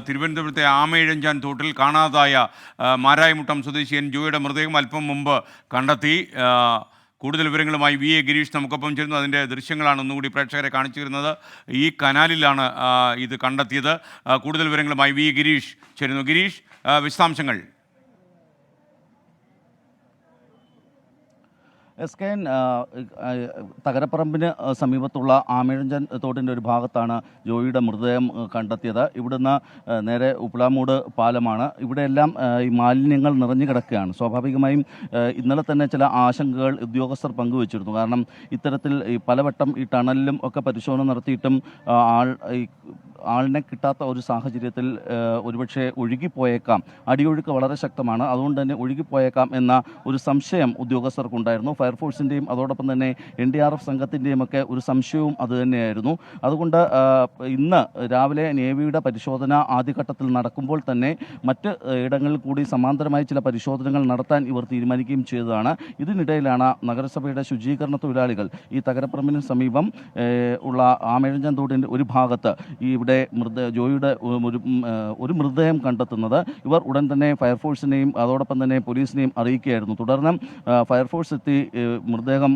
തിരുവനന്തപുരത്തെ ആമയിഴഞ്ചാൻ തോട്ടിൽ കാണാതായ മാരായമുട്ടം സ്വദേശി എൻ ജോയുടെ മൃതദേഹം അല്പം മുമ്പ് കണ്ടെത്തി. കൂടുതൽ വിവരങ്ങളുമായി വി എ ഗിരീഷ് നമുക്കൊപ്പം ചേരുന്നു. അതിന്റെ ദൃശ്യങ്ങളാണ് ഒന്നുകൂടി പ്രേക്ഷകരെ കാണിച്ചു തരുന്നത് ഈ കനാലിലാണ് ഇത് കണ്ടെത്തിയത്. കൂടുതൽ വിവരങ്ങളുമായി വി ഗിരീഷ് ചേരുന്നു. ഗിരീഷ് വിശദാംശങ്ങൾ. എസ് കെ എൻ തകരപ്പറമ്പിന് സമീപത്തുള്ള ആമിഴഞ്ചൻ തോട്ടിന്റെ ഒരു ഭാഗത്താണ് ജോയിയുടെ മൃതദേഹം കണ്ടെത്തിയത്. ഇവിടുന്ന് നേരെ ഉപ്പിളാമൂട് പാലമാണ്. ഇവിടെയെല്ലാം ഈ മാലിന്യങ്ങൾ നിറഞ്ഞു കിടക്കുകയാണ്. സ്വാഭാവികമായും ഇന്നലെ തന്നെ ചില ആശങ്കകൾ ഉദ്യോഗസ്ഥർ പങ്കുവച്ചിരുന്നു. കാരണം ഇത്തരത്തിൽ ഈ പലവട്ടം ഈ ടണലിലും ഒക്കെ പരിശോധന നടത്തിയിട്ടും ആൾ ഈ ആളിനെ കിട്ടാത്ത ഒരു സാഹചര്യത്തിൽ ഒരുപക്ഷെ ഒഴുകിപ്പോയേക്കാം. അടിയൊഴുക്ക് വളരെ ശക്തമാണ്. അതുകൊണ്ട് തന്നെ ഒഴുകിപ്പോയേക്കാം എന്ന ഒരു സംശയം ഉദ്യോഗസ്ഥർക്കുണ്ടായിരുന്നു. ഫയർഫോഴ്സിന്റെയും അതോടൊപ്പം തന്നെ എൻ ഡി ആർ എഫ് സംഘത്തിന്റെയും ഒക്കെ ഒരു സംശയവും അതുതന്നെയായിരുന്നു അതുകൊണ്ട് ഇന്ന് രാവിലെ നേവിയുടെ പരിശോധന ആദ്യഘട്ടത്തിൽ നടക്കുമ്പോൾ തന്നെ മറ്റ് ഇടങ്ങളിൽ കൂടി സമാന്തരമായി ചില പരിശോധനകൾ നടത്താൻ ഇവർ തീരുമാനിക്കുകയും ചെയ്തതാണ്. ഇതിനിടയിലാണ് നഗരസഭയുടെ ശുചീകരണ തൊഴിലാളികൾ ഈ തകരപ്പറമ്പിന് സമീപം ഉള്ള ആമേഴഞ്ചൻ തോടിന്റെ ഒരു ഭാഗത്ത് ഈ ഇവിടെ മൃത ജോയിയുടെ ഒരു ഒരു മൃതദേഹം കണ്ടെത്തുന്നത് ഇവർ ഉടൻ തന്നെ ഫയർഫോഴ്സിനെയും അതോടൊപ്പം തന്നെ പോലീസിനെയും അറിയിക്കുകയായിരുന്നു. തുടർന്ന് ഫയർഫോഴ്സ് എത്തി മൃതദേഹം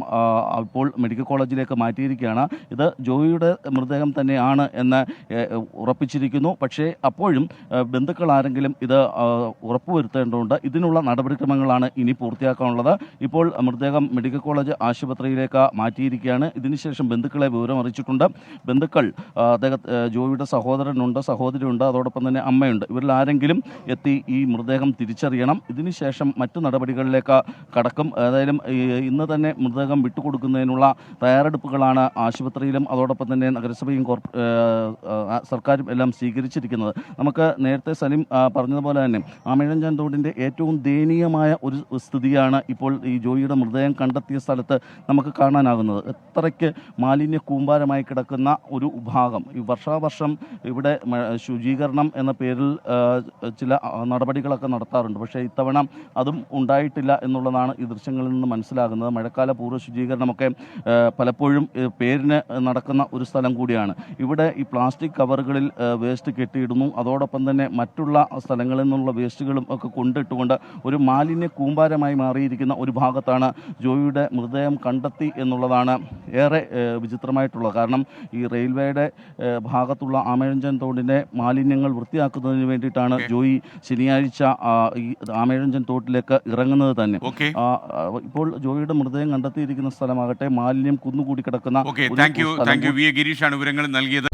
ഇപ്പോൾ മെഡിക്കൽ കോളേജിലേക്ക് മാറ്റിയിരിക്കുകയാണ്. ഇത് ജോയിയുടെ മൃതദേഹം തന്നെയാണ് എന്ന് ഉറപ്പിച്ചിരിക്കുന്നു. പക്ഷേ അപ്പോഴും ബന്ധുക്കൾ ആരെങ്കിലും ഇത് ഉറപ്പുവരുത്തേണ്ടതുണ്ട്. ഇതിനുള്ള നടപടിക്രമങ്ങളാണ് ഇനി പൂർത്തിയാക്കാനുള്ളത്. ഇപ്പോൾ മൃതദേഹം മെഡിക്കൽ കോളേജ് ആശുപത്രിയിലേക്ക് മാറ്റിയിരിക്കുകയാണ്. ഇതിനുശേഷം ബന്ധുക്കളെ വിവരം അറിയിച്ചിട്ടുണ്ട് ബന്ധുക്കൾ അദ്ദേഹം ജോയിയുടെ സഹോദരനുണ്ട് സഹോദരിയുണ്ട് അതോടൊപ്പം തന്നെ അമ്മയുണ്ട്. ഇവരിൽ ആരെങ്കിലും എത്തി ഈ മൃതദേഹം തിരിച്ചറിയണം. ഇതിനുശേഷം മറ്റു നടപടികളിലേക്ക് കടക്കും. ഏതായാലും ഇന്ന് തന്നെ മൃതദേഹം വിട്ടുകൊടുക്കുന്നതിനുള്ള തയ്യാറെടുപ്പുകളാണ് ആശുപത്രിയിലും അതോടൊപ്പം തന്നെ നഗരസഭയും സർക്കാരും എല്ലാം സ്വീകരിച്ചിരിക്കുന്നത്. നമുക്ക് നേരത്തെ സലിം പറഞ്ഞതുപോലെ തന്നെ ആമേഴഞ്ചാൻ തോടിന്റെ ഏറ്റവും ദയനീയമായ ഒരു സ്ഥിതിയാണ് ഇപ്പോൾ ഈ ജോയിയുടെ മൃതദേഹം കണ്ടെത്തിയ സ്ഥലത്ത് നമുക്ക് കാണാനാകുന്നത്. എത്രയ്ക്ക് മാലിന്യ കൂമ്പാരമായി കിടക്കുന്ന ഒരു ഭാഗം. ഈ വർഷാവർഷം ഇവിടെ മ- ശുചീകരണം എന്ന പേരിൽ ചില നടപടികളൊക്കെ നടത്താറുണ്ട്. പക്ഷേ ഇത്തവണ അതും ഉണ്ടായിട്ടില്ല എന്നുള്ളതാണ് ഈ ദൃശ്യങ്ങളിൽ നിന്ന് മനസ്സിലാകുന്നത്. മഴക്കാല പൂർവ ശുചീകരണമൊക്കെ പലപ്പോഴും പേരിന് നടക്കുന്ന ഒരു സ്ഥലം കൂടിയാണ്. ഇവിടെ ഈ പ്ലാസ്റ്റിക് കവറുകളിൽ വേസ്റ്റ് കെട്ടിയിടുന്നു. അതോടൊപ്പം തന്നെ മറ്റുള്ള സ്ഥലങ്ങളിൽ നിന്നുള്ള വേസ്റ്റുകളും ഒക്കെ കൊണ്ടിട്ടുകൊണ്ട് ഒരു മാലിന്യ കൂമ്പാരമായി മാറിയിരിക്കുന്ന ഒരു ഭാഗത്താണ് ജോയിയുടെ മൃതദേഹം കണ്ടെത്തി എന്നുള്ളതാണ് ഏറെ വിചിത്രമായിട്ടുള്ളത്. കാരണം ഈ റെയിൽവേയുടെ ഏ, ഭാഗത്തുള്ള ആമേഴഞ്ചൻ തോടിന്റെ മാലിന്യങ്ങൾ വൃത്തിയാക്കുന്നതിന് വേണ്ടിയിട്ടാണ് ജോയി ശനിയാഴ്ച ഈ ആമേഴഞ്ചൻ തോട്ടിലേക്ക് ഇറങ്ങുന്നത് തന്നെ. ഇപ്പോൾ ജോയിയുടെ മൃതദേഹം കണ്ടെത്തിയിരിക്കുന്ന സ്ഥലമാകട്ടെ മാലിന്യം കുന്നുകൂടി കിടക്കുന്ന ഗിരീഷാണ് വിവരങ്ങൾ നൽകിയത്.